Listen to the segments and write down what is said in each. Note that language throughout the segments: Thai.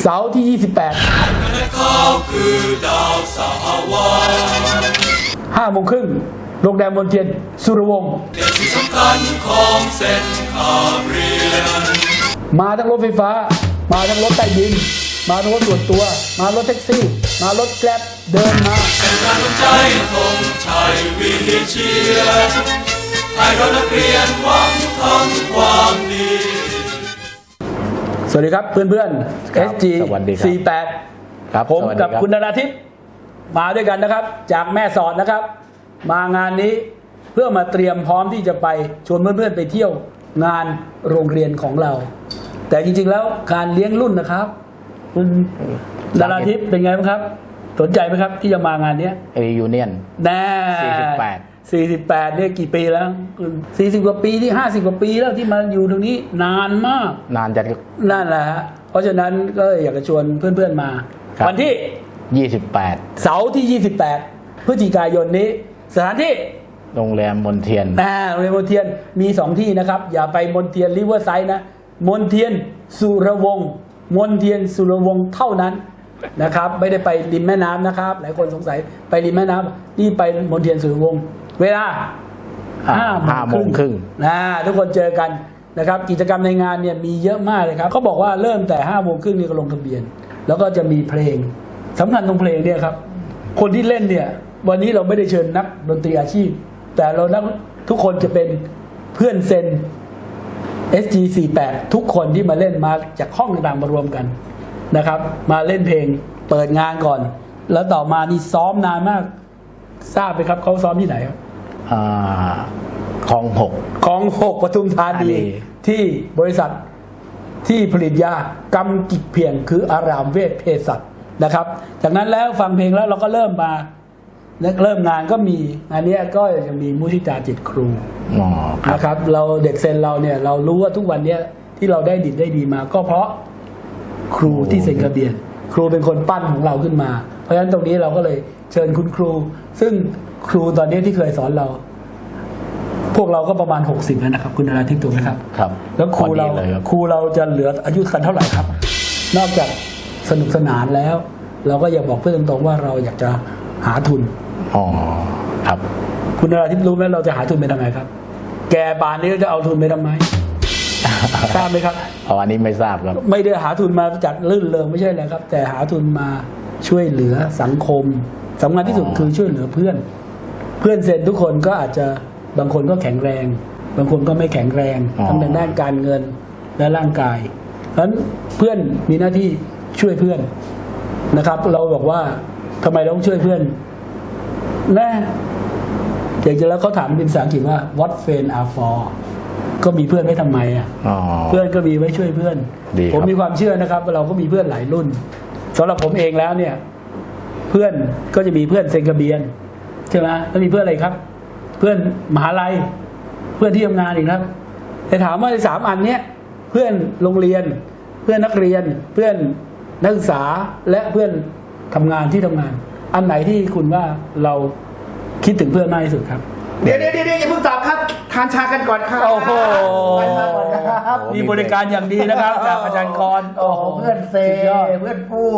เสาร์ที่ 28 5โมงครึ่งโรงแรมมนเทียนสุรวงศ์ที่สำคัญของเส้นทางเรียนมาทั้งรถไฟฟ้า มาทั้งรถใต้ดิน มาทั้งรถส่วนตัว มารถแท็กซี่ มารถแกร็บเดินมาเป็นการรวมใจธงชัยวิเชียรให้เรานักเรียนหวังทำความดี สวัสดีครับเพื่อนครับๆ SG สวัสดีครับ48ครับผมสวัสดีกับครับ คุณธนาทิพย์มาด้วยกันนะครับ จากแม่สอดนะครับ มางานนี้เพื่อมาเตรียมพร้อมที่จะไปชวนเพื่อนๆไปเที่ยวงานโรงเรียนของเรา แต่จริงๆแล้วการเลี้ยงรุ่นนะครับคุณธนาทิพย์เป็นไงบ้างครับ สนใจไหมครับที่จะมางานเนี้ย รียูเนียนแน่ 48 48เนี่ยกี่ปีแล้ว40 กว่าปีที่ 50 กว่าปีแล้วที่มาอยู่ตรงนี้นานมาก นานจะนั่นแหละฮะเพราะฉะนั้นก็อยากจะชวนเพื่อนๆมา ครับ วันที่28 เสาร์ที่ 28 พฤศจิกายนนี้ สถานที่โรงแรมมนเทียน อ่าโรงเรียนมนเทียนมี 2 ที่นะครับ อย่าไปมนเทียนริเวอร์ไซด์นะ มนเทียนสุรวงศ์มนเทียนสุรวงศ์เท่านั้นนะครับ ไม่ได้ไปริมแม่น้ำนะครับ หลายคนสงสัยไปริมแม่น้ำนี่ไปมนเทียนสุรวงศ์ เวลาอ่าห้าห้าโมงครึ่งนะทุกคนเจอกันนะครับ กิจกรรมในงานเนี่ยมีเยอะมากเลยครับเขาบอกว่าเริ่มแต่ห้าโมงครึ่งนี่ก็ลงทะเบียน แล้วก็จะมีเพลงสำคัญตรงเพลงเนี่ยครับ คนที่เล่นเนี่ย วันนี้เราไม่ได้เชิญนักดนตรีอาชีพ แต่เรานักทุกคนจะเป็นเพื่อนเซน SG48 ทุกคนที่มาเล่นมาจากห้องต่างๆมารวมกันนะครับ มาเล่นเพลงเปิดงานก่อน แล้วต่อมานี่ซ้อมนานมาก ทราบไหมครับเขาซ้อมที่ไหนครับอ่าคลองหกของหกปทุมธาธานี นี ที่บริษัทที่ผลิตยากำกิจเพียงคืออารามเวชเภสัชนะครับ จากนั้นแล้วฟังเพลงแล้วเราก็เริ่มมาเริ่มงานก็มีอันเนี้ยก็จะมีมุทิตาจิตครูอ๋อครับ นะครับเราเด็กเซนเราเนี่ยเรารู้ว่าทุกวันเนี้ยที่เราได้ดิบได้ดีมา ก็เพราะครูที่เซนกระเบียน ครูเป็นคนปั้นของเราขึ้นมา เพราะฉะนั้นตรงนี้เราก็เลยเชิญคุณครู ซึ่งครูตอนนี้ที่เคยสอนเรา พวกเราก็ประมาณ 60แล้วนะครับ คุณนาราทิพย์ถูกไหมครับ ครับ แล้วครูเราพอดีเลยครับครูเราจะเหลืออายุกันเท่าไหร่ครับ นอกจากสนุกสนานแล้ว เราก็อยากบอกเพื่อนตรงๆว่าเราอยากจะหาทุนอ๋อครับ คุณนาราทิพย์รู้ไหมเราจะหาทุนไปทำไมครับ แกป่านนี้จะเอาทุนไปทำไมทราบไหมครับอ๋ออันนี้ไม่ทราบครับ ไม่ได้หาทุนมาจัดลื่นเริงไม่ใช่เลยครับ แต่หาทุนมา ช่วยเหลือสังคมสำคัญที่สุดอ๋อคือช่วยเหลือเพื่อน เพื่อนเซนทุกคนก็อาจจะบางคนก็แข็งแรง บางคนก็ไม่แข็งแรงทั้งในด้านการเงินและร่างกายเพราะฉะนั้นเพื่อนมีหน้าที่ช่วยเพื่อนนะครับ เราบอกว่าทำไมเราต้องช่วยเพื่อนนะอย่างจะแล้วเขาถามเป็นภาษาอังกฤษว่า what friend are for ก็มีเพื่อนไว้ทำไมอะอ๋อเพื่อนก็มีไว้ช่วยเพื่อนดีครับผมมีความเชื่อนะครับว่าเราก็มีเพื่อนหลายรุ่น สำหรับผมเองแล้วเนี่ย เพื่อนก็จะมีเพื่อนเซนกระเบียนใช่ไหมแล้วมีเพื่อนอะไรครับ เพื่อนมหาลัย เพื่อนที่ทำงานอีกนะครับ แต่ถามว่าในสามอันเนี้ยเพื่อนโรงเรียน เพื่อนนักเรียน เพื่อนนักศึกษาและเพื่อนทำงานที่ทำงาน อันไหนที่คุณว่าเราคิดถึงเพื่อนมากที่สุดครับ เดี๋ยวเดี๋ยวเดี๋ยวอย่าเพิ่งตอบครับ ทานชากันก่อนครับโอ้โห ทานชาก่อนครับมีบริการอย่างดีนะครับจากอาจารย์กรโอ้โหเพื่อนเซสุดยอด เพื่อนผู้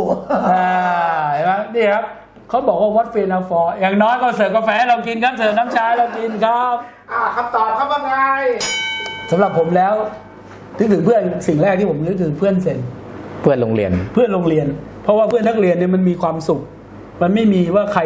อ่าเห็นไหมนี่ครับเขาบอกว่าวัดเฟนาฟอร์อย่างน้อยก็เสิร์ฟกาแฟให้เรากินครับเสิร์ฟน้ำชาให้เรากินครับอ่าคำตอบครับว่าไงสำหรับผมแล้วนึกถึงเพื่อนสิ่งแรกที่ผมนึกถึงเพื่อนเซนเพื่อนโรงเรียน เพื่อนโรงเรียน เพราะว่าเพื่อนนักเรียนเนี่ยมันมีความสุข มันไม่มีว่าใคร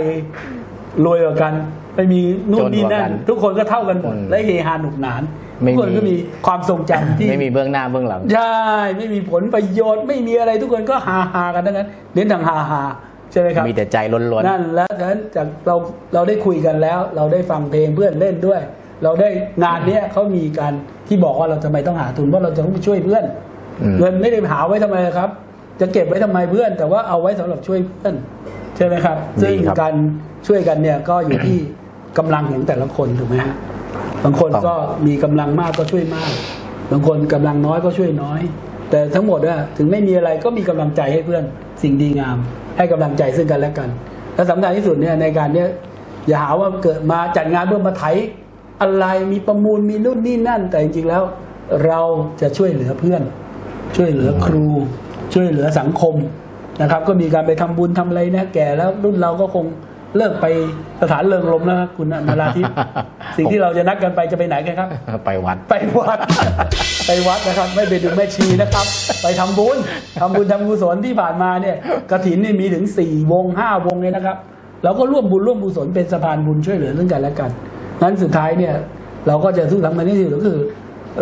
รวยกว่ากันไม่มีนู่นนี่นั่นจนกว่ากันทุกคนก็เท่ากันหมดอืมและเฮฮาหนุกหนานไม่ทุกคนมีก็มีความทรงจำที่ไม่มีเบื้องหน้าเบื้องหลังใช่ไม่มีผลประโยชน์ไม่มีอะไรทุกคนก็ฮาฮาๆกันทั้งนั้นเน้นทางฮาฮาๆใช่ไหมครับมีแต่ใจล้วนนั่นแล้วฉะนั้นจากเราเราได้คุยกันแล้ว เราได้ฟังเพลงเพื่อนเล่นด้วย เราได้งานเนี้ยเขามีการที่บอกว่าเราทำไมต้องหาทุนว่าเราจะต้องไปช่วยเพื่อนอืมเงินไม่ได้หาไว้ทำไมครับ จะเก็บไว้ทำไมเพื่อน แต่ว่าเอาไว้สำหรับช่วยเพื่อน ใช่ไหมครับ ซึ่งการ ช่วยกันเนี่ยก็อยู่ที่กำลังของแต่ละคนถูกไหมฮะบางคนก็มีกำลังมากก็ช่วยมาก บางคนกำลังน้อยก็ช่วยน้อย แต่ทั้งหมดอะถึงไม่มีอะไรก็มีกำลังใจให้เพื่อนสิ่งดีงาม ให้กำลังใจซึ่งกันและกัน และสำคัญที่สุดเนี่ยในการเนี้ยอย่าหาว่าเกิดมาจัดงานเพื่อมาไถอะไรมีประมูลมีนู่นนี่นั่น แต่จริงๆแล้วเราจะช่วยเหลือเพื่อน ช่วยเหลือครู ช่วยเหลือสังคมนะครับ ก็มีการไปทำบุญทำอะไรนะแก่แล้วรุ่นเราก็คง เลิกไปสถานเริงรมแล้วครับคุณนาราทิพย์สิ่งที่เราจะนัดกันไปจะไปไหนกันครับ ไปวัด ไปวัด ไปวัดนะครับ ไม่ไปดูแม่ชีนะครับ ไปทำบุญทำบุญทำกุศลที่ผ่านมาเนี่ยกฐินนี่มีถึงสี่วงห้าวงเลยนะครับ เราก็ร่วมบุญร่วมกุศลเป็นสะพานบุญช่วยเหลือเรื่องกันและกันนั้นสุดท้ายเนี่ย เราก็จะทุกทำกันที่สุดก็คือ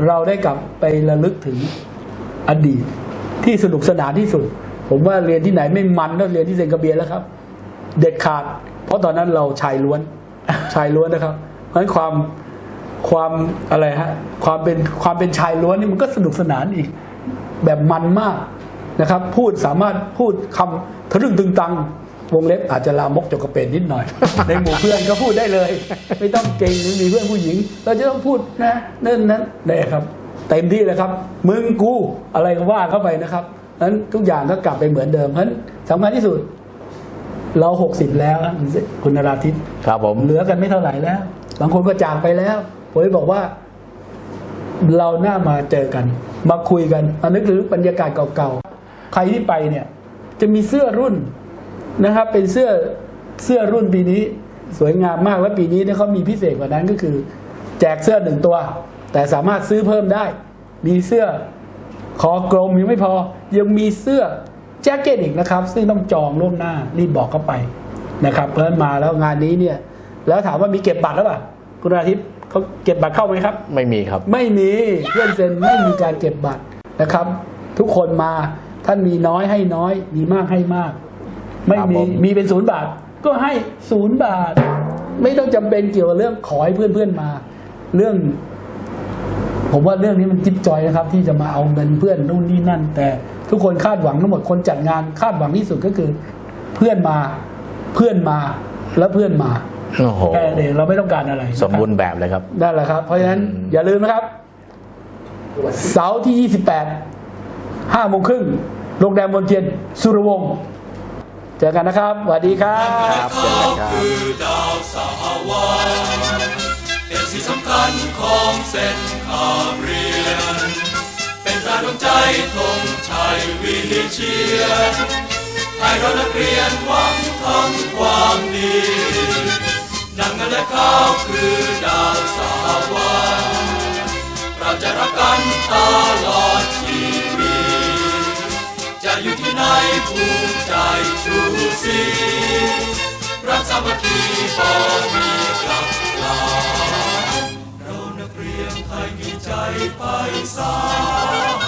เราได้กลับไประลึกถึงอดีตที่สนุกสนานที่สุด ผมว่าเรียนที่ไหนไม่มันก็เรียนที่เซนกระเบียนแล้วครับ เด็ดขาด เพราะตอนนั้นเราชายล้วนชายล้วนนะครับ เพราะฉะนั้นความความอะไรฮะความเป็นความเป็นชายล้วนนี่มันก็สนุกสนานอีกแบบมันมากนะครับ พูดสามารถพูดคำทะลึ่งตึงตังวงเล็บอาจจะลามกจกกระเป็นนิดหน่อย ในหมู่เพื่อนก็พูดได้เลย ไม่ต้องเก่งหรือมีเพื่อนผู้หญิง เราจะต้องพูดนะนั่นนั้นได้ครับ เต็มที่เลยครับ มึงกูอะไรก็ว่าเข้าไปนะครับนั้นทุกอย่างก็กลับไปเหมือนเดิมเพราะฉะนั้นสำคัญที่สุด เราหกสิบแล้วนะคุณนราทิตย์ครับผมเหลือกันไม่เท่าไหร่แล้ว บางคนก็จากไปแล้วผมเลยบอกว่า เราหน้ามาเจอกัน มาคุยกันมานึกถึงบรรยากาศเก่าๆ ใครที่ไปเนี่ย จะมีเสื้อรุ่นนะครับ เป็นเสื้อเสื้อรุ่นปีนี้ สวยงามมากแล้วปีนี้เนี่ยเขามีพิเศษกว่านั้นก็คือ แจกเสื้อหนึ่งตัว แต่สามารถซื้อเพิ่มได้ มีเสื้อคอกลมยังไม่พอ ยังมีเสื้อ แจ็คเก็ตอีกนะครับ ซึ่งต้องจองล่วงหน้ารีบบอกเข้าไปนะครับเพราะฉะนั้นมาแล้วงานนี้เนี่ย แล้วถามว่ามีเก็บบัตรหรือเปล่าคุณอาทิตย์เขาเก็บบัตรเข้าไหมครับ ไม่มีครับ ไม่มีเพื่อนเซ็นไม่มีการเก็บบัตรนะครับ ทุกคนมาท่านมีน้อยให้น้อย มีมากให้มาก ไม่ครับมีผม มีเป็นศูนย์บาท ก็ให้ศูนย์บาท ไม่ต้องจำเป็นเกี่ยวกับเรื่องขอให้เพื่อนเพื่อนๆมา เรื่อง ผมว่าเรื่องนี้มันจิ๊บจอยนะครับ ที่จะมาเอาเงินเพื่อนนู่นนี่นั่น แต่ ทุกคนคาดหวังทั้งหมดคนจัดงานคาดหวังที่สุดก็คือ เพื่อนมาเพื่อนมาแล้วเพื่อนมาโอ้โหแค่นั้นเองเราไม่ต้องการอะไรนะคสบมบูรณ์แบบเลยครับนั่นแหละครับ เพราะฉะนั้นอืมอย่าลืมนะครับ เสาร์ที่ 28 5โมงครึ่งโรงแรมมนเทียนสุรวงศ์เจอกันนะครับสวัสดีครับครับเจอกันครับคือดาวสาวาเป็นสิ่งสำคัญของเส้นคาบเรียน เป็นตราดวงใจธง ชัยวิเชียนให้เรานักเรียนหวังทำความดีดังนั้นและข้าวคือดาวสาวาเราจะรักกันตลอดชีวิตจะอยู่ที่ไหนภูมิใจชูสีรักสามัคคีบอมีกลับลาเรานักเรียนไทยมีใจไปสา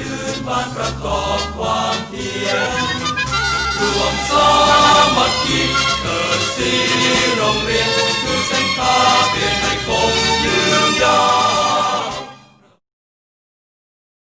ชื่นบานประกอบความเพียรรวมสามัคคีเกิดสีโรงเรียนคือเส้นทางเปลี่ยนให้คงยืนยาว